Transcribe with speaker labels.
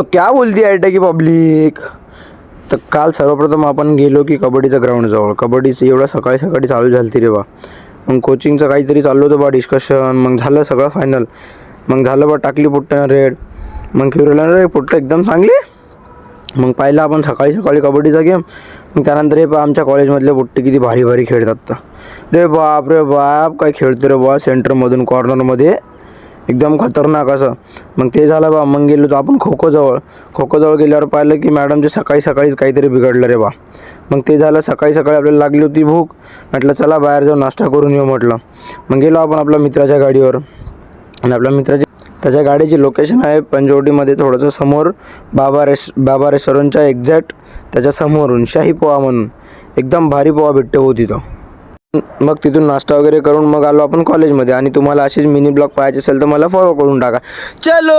Speaker 1: तो क्या बोलती आहे की पब्लिक तर काल सर्वप्रथम आपण गेलो की कबड्डीच्या ग्राउंडजवळ कबड्डीचं एवढं सकाळी सकाळी चालू झालती ती रे बा. मग कोचिंगचं काहीतरी चाललं होतं बा डिस्कशन मग झालं सगळं फायनल मग झालं बा टाकली पुट्ट्यानं रेड. मग फिरवलं रे पुट्ट एकदम चांगली? मग पाहिलं आपण सकाळी सकाळी कबड्डीचा गेम मग त्यानंतर हे बा आमच्या कॉलेजमधले पुट्टे किती भारी भारी खेळतात. तर. रे बाप रे बाप काय खेळतो रे बा सेंटरमधून कॉर्नरमध्ये एकदम खतरनाक असं. मग ते झालं बा मग गेलो तर आपण खो खोजवळ खो खोजवळ गेल्यावर पाहिलं की मॅडमचे सकाळी सकाळीच काहीतरी बिघडलं रे बा. मग ते झालं सकाळी सकाळी आपल्याला लागली होती भूक. म्हटलं चला बाहेर जाऊन नाश्ता करून येऊ म्हटलं. मग गेलो आपण आपल्या मित्राच्या गाडीवर. आणि आपल्या मित्राची त्याच्या गाडीची लोकेशन आहे पंजवटीमध्ये थोडंसं समोर. बाबा रेस बाबा रेस्टॉरंटच्या एक्झॅक्ट त्याच्या समोरून शाही पोहा म्हणून. एकदम भारी पोहा भेटते हो तिथं मग तिथून नाश्ता वगैरे करून मग आलो आपण कॉलेजमध्ये आणि तुम्हाला असेच मिनी ब्लॉग पाहायचे असेल तर मला फॉलो करून टाका. चलो!